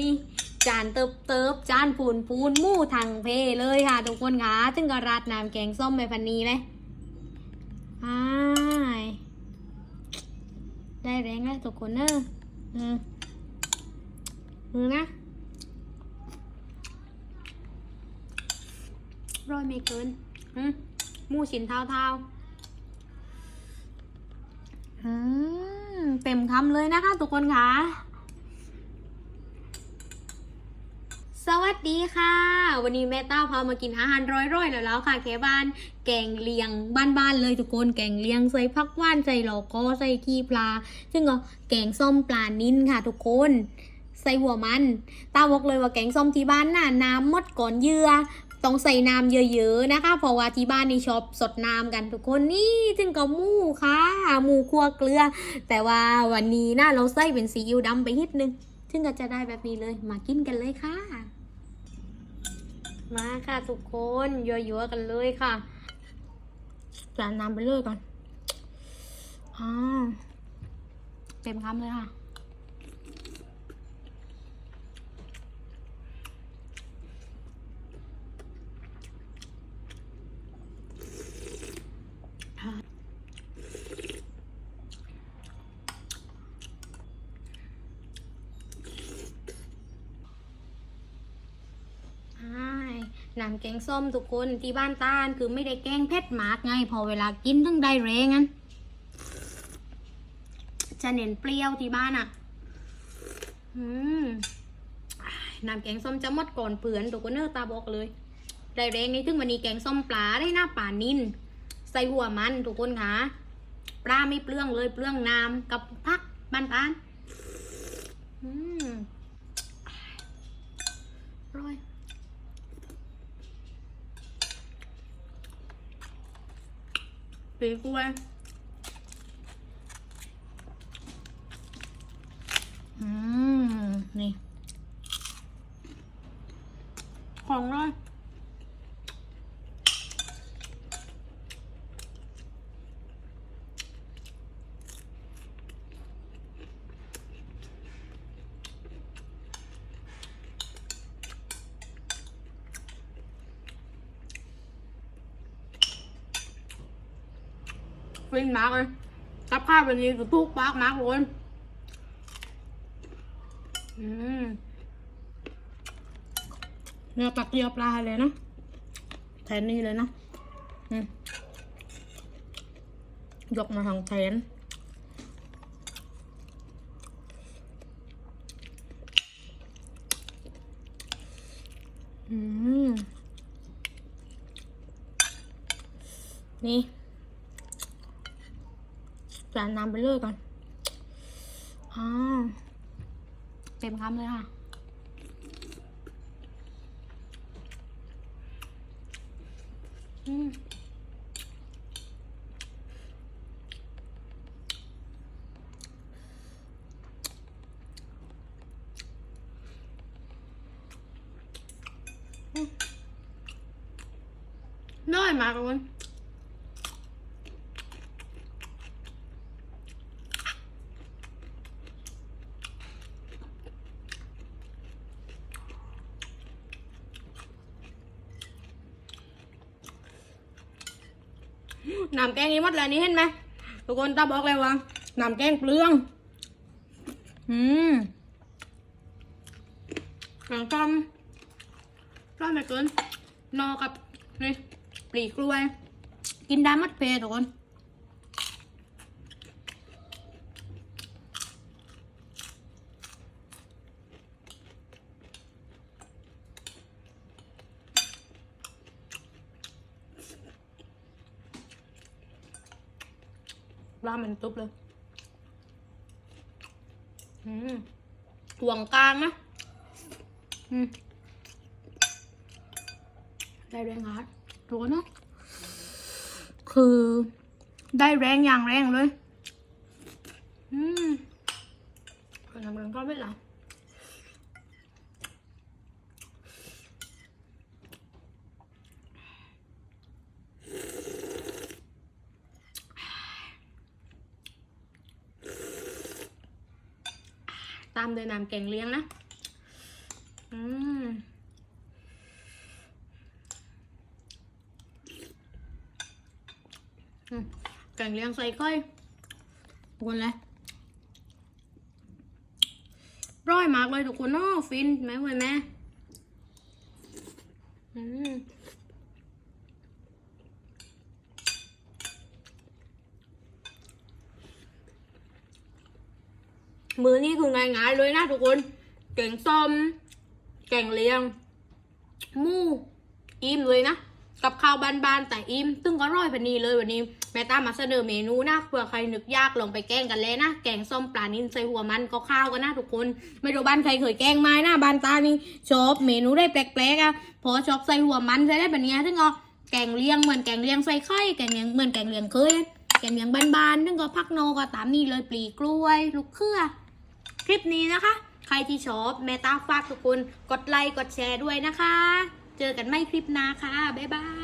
นี่จานเติบเติบจานปูนปูนมู่ทางเพเลยค่ะ ทุกคนค่ะถึงก็ราดน้ำแกงส้มไปพันนี้เลยอ้ายได้แรงแล้วทุกคนเนอะอืมมือนะร้อยไม่เกินอืมหมูชิ้นเท่าเท่าอืมเต็มคำเลยนะคะ ทุกคนค่ะ สวัสดีค่ะ วันนี้แม่ต้าพามากินอาหารร้อยๆแล้วแล้วค่ะแค่บ้านแกงเลียงบ้านๆเลยทุกคนแกงเลียงใส่ผักว่านใส่หลอกก็ใส่ขี้ปลา ซึ่งก็แกงส้มปลานิ้นค่ะทุกคนใส่หัวมันตาบอกเลยว่าแกงส้มที่บ้านน่ะน้ำมดก่อนเยื่อต้องใส่น้ำเยอะๆนะคะ เพราะว่าที่บ้านนี่ชอบสดน้ำกันทุกคนนี่จึงก็หมูค่ะหมูคั่วเกลือ แต่ว่าวันนี้นะเราใส่เป็นซีอิ๊วดำไปนิดนึงซึ่งก็จะได้แบบนี้เลยมากินกันเลยค่ะ มาค่ะทุกคนยัวๆกันเลยค่ะจานน้ำไปเลยก่อนอ่าเต็มคำเลยค่ะ ใช่ น้ำแกงส้มทุกคนที่บ้านตาลคือไม่ได้แกงเผ็ดมากไง พอเวลากินต้องได้แรงงั้นจะเน้นเปรี้ยวที่บ้านอะน้ำแกงส้มจะมดก่อนเปือนทุกคนเนอตาบอกเลยได้แรงนี่ถึงวันนี้แกงส้มปลาได้หน้าป่านินใส่หัวมันทุกคนค่ะปลาไม่เปลืองเลยเปลืองน้ำกับพักบ้านตาลอืมอร่อย ปีกล้วยอืม นี่ ของเลย ฟินมากเลยกับข้าวแบบนี้คือทุกปากมากเลยเนื้อตักเกียวปลาเลยนะแทนนี่เลยนะยกมาทางแทนนี่ จานน้ำไปเลยก่อนอ่าเต็มคำเลยค่ะ อืมอืมน้อยมากเล น้ำแกงนี้หมดแล้วนี่เห็นไหมทุกคนตาบอกเลยว่าน้ำแกงเปลือง อืมแกงต้มร้อนไม่เกินนอกับนี่ปลีกล้วย กินได้มัดเพลทุกคน ลามันตุบเลยอืมห่วงกลางนะอืมได้แรงงานโถเนาะคือได้แรงอย่างแรงเลย อืมคนทำกันก็ไม่หลับ ตามโดยนาำแกงเลี้ยงนะ อืมแกงเลี้ยงใส่ก้อยบุญเลยร้อยมากเลยทุกคนเนาะฟินไหมวัยแม่อืม มือนี่คือง่ายๆเลยนะทุกคน แกงส้ม แกงเลียง มูอิ่มเลยนะ กับข้าวบานๆแต่อิ่มตึ้งก็ร่อยแบบนี้เลยวันนี้ แม่ตามาเสนอเมนูนะเผื่อใครนึกยากลองไปแกงกันเลยนะ แกงส้มปลานินใส่หัวมันก็ข้าวกันนะทุกคน ไม่รู้บ้านใครเคยแกงไหมนะบ้านตานี่ชอบเมนูได้แปลกๆอะพอชอบใส่หัวมันใส่ได้แบบนี้ซึ่งก็แกงเลียงเหมือนแกงเลียงใส่ไข่แกงเลียงเหมือนแกงเลียงเคยแกงเลียงบานๆซึ่งก็พักโนก็ตามนี่เลยปลีกล้วย ลูกเครือ คลิปนี้นะคะ ใครที่ชอบแม่ตาฝากทุกคนกดไลค์กดแชร์ด้วยนะคะ เจอกันไม่คลิปหน้าค่ะ บ๊ายบาย